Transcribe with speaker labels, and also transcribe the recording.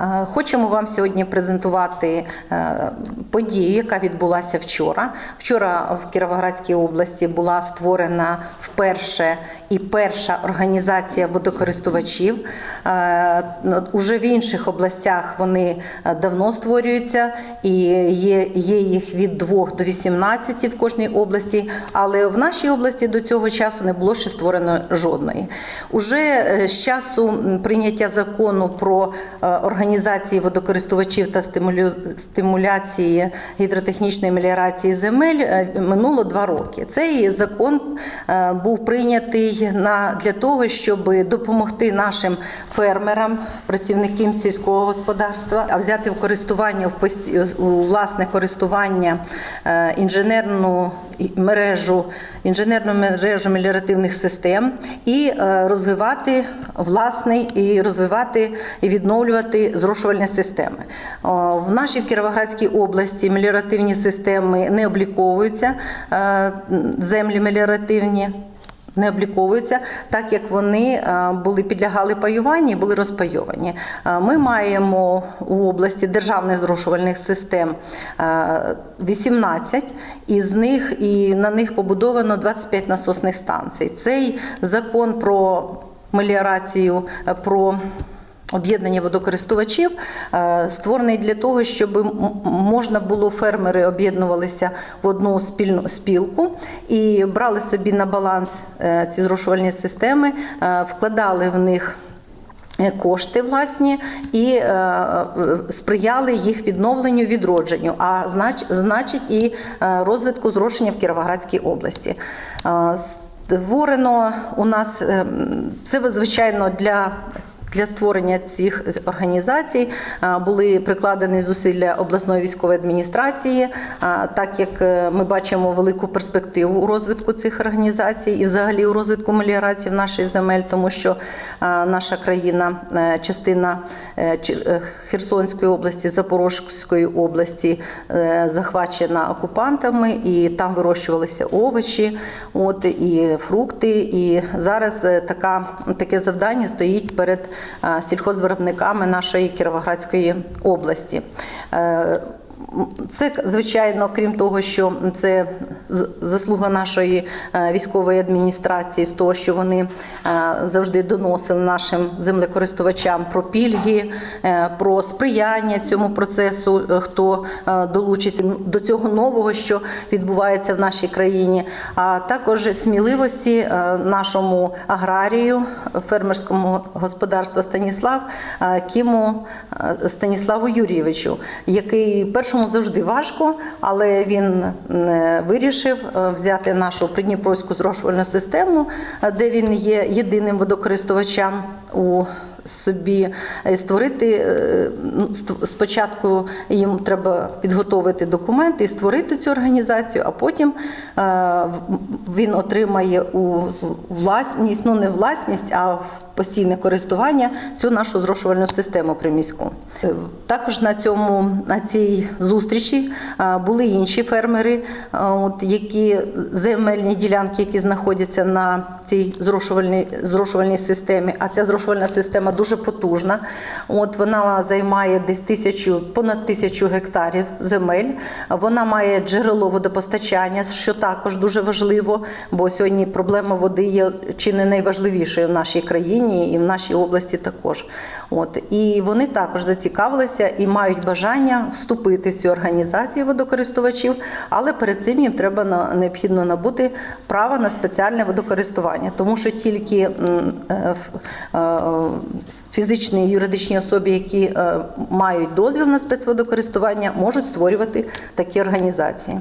Speaker 1: Е, Хочемо вам сьогодні презентувати е, подію, яка відбулася вчора. Вчора в Кіровоградській області була створена вперше і перша організація водокористувачів. Е, ну, Уже в інших областях вони давно створюються і є, є їх від 2 до 18 в кожній області, але в нашій області до цього часу не було ще створено жодної. Уже з часу прийняття закону про е, організації водокористувачів та стимуляції гідротехнічної меліорації земель е, минуло два роки. Цей закон е, був прийнятий на для того, щоб допомогти нашим фермерам, працівникам сільського господарства, а взяти в користування в власне користування е, інженерну мережу, інженерну мережу меліоративних систем і розвивати власний і розвивати і відновлювати зрошувальні системи. В нашій Кіровоградській області меліоративні системи не обліковуються, е, землі меліоративні. Не обліковуються, так як вони е, були підлягали паюванні, були розпайовані. Е, Ми маємо у області державних зрошувальних систем е, 18, із них і на них побудовано 25 насосних станцій. Цей закон про меліорацію, про Об'єднання водокористувачів е, створений для того, щоб можна було фермери об'єднувалися в одну спільну спілку і брали собі на баланс е, ці зрошувальні системи, е, вкладали в них. Кошти власні і е, сприяли їх відновленню, відродженню, а знач, значить і розвитку зрошення в Кіровоградській області. Створено у нас це звичайно для для створення цих організацій е, були прикладені зусилля обласної військової адміністрації, е, так як е, ми бачимо велику перспективу у розвитку цих організацій і взагалі у розвитку меліорації в нашій земель, тому що наша країна, частина Херсонської області, Запорізької області захвачена окупантами, і там вирощувалися овочі, от і фрукти. І зараз така таке завдання стоїть перед сільхозвиробниками нашої Кіровоградської області. Е, Це, звичайно, крім того, що це заслуга нашої е, військової адміністрації з того, що вони е, завжди доносили нашим землекористувачам про пільги, е, про сприяння цьому процесу, хто долучиться до цього нового, що відбувається в нашій країні, а також сміливості нашому аграрію, фермерському господарству Станіслав Кіму Станіславу Юрійовичу, який першому завжди важко, але він е, вирішив е, взяти нашу придніпровську зрошувальну систему, е, де він є єдиним водокористувачем у собі створити е, ну, спочатку їм треба підготовити документи і створити цю організацію, а потім він отримає у власність, ну не власність, а постійне користування цю нашу зрошувальну систему приміську. Е, Також на цьому на цій зустрічі е, були інші фермери, е, от які земельні ділянки, які знаходяться на цій зрошувальній зрошувальній системі. А ця зрошувальна система дуже потужна. От вона займає десь тисячу понад тисячу гектарів земель. Вона має джерело водопостачання, що також дуже важливо, бо сьогодні проблема води є чи не найважливішою в нашій країні і в нашій області також. От і вони також зацікавилися і мають бажання вступити в цю організацію водокористувачів, але перед цим їм треба на необхідно набути право на спеціальне водокористування, тому що тільки е, е, фізичні і юридичні особи, які е, мають дозвіл на спецводокористування, можуть створювати такі організації.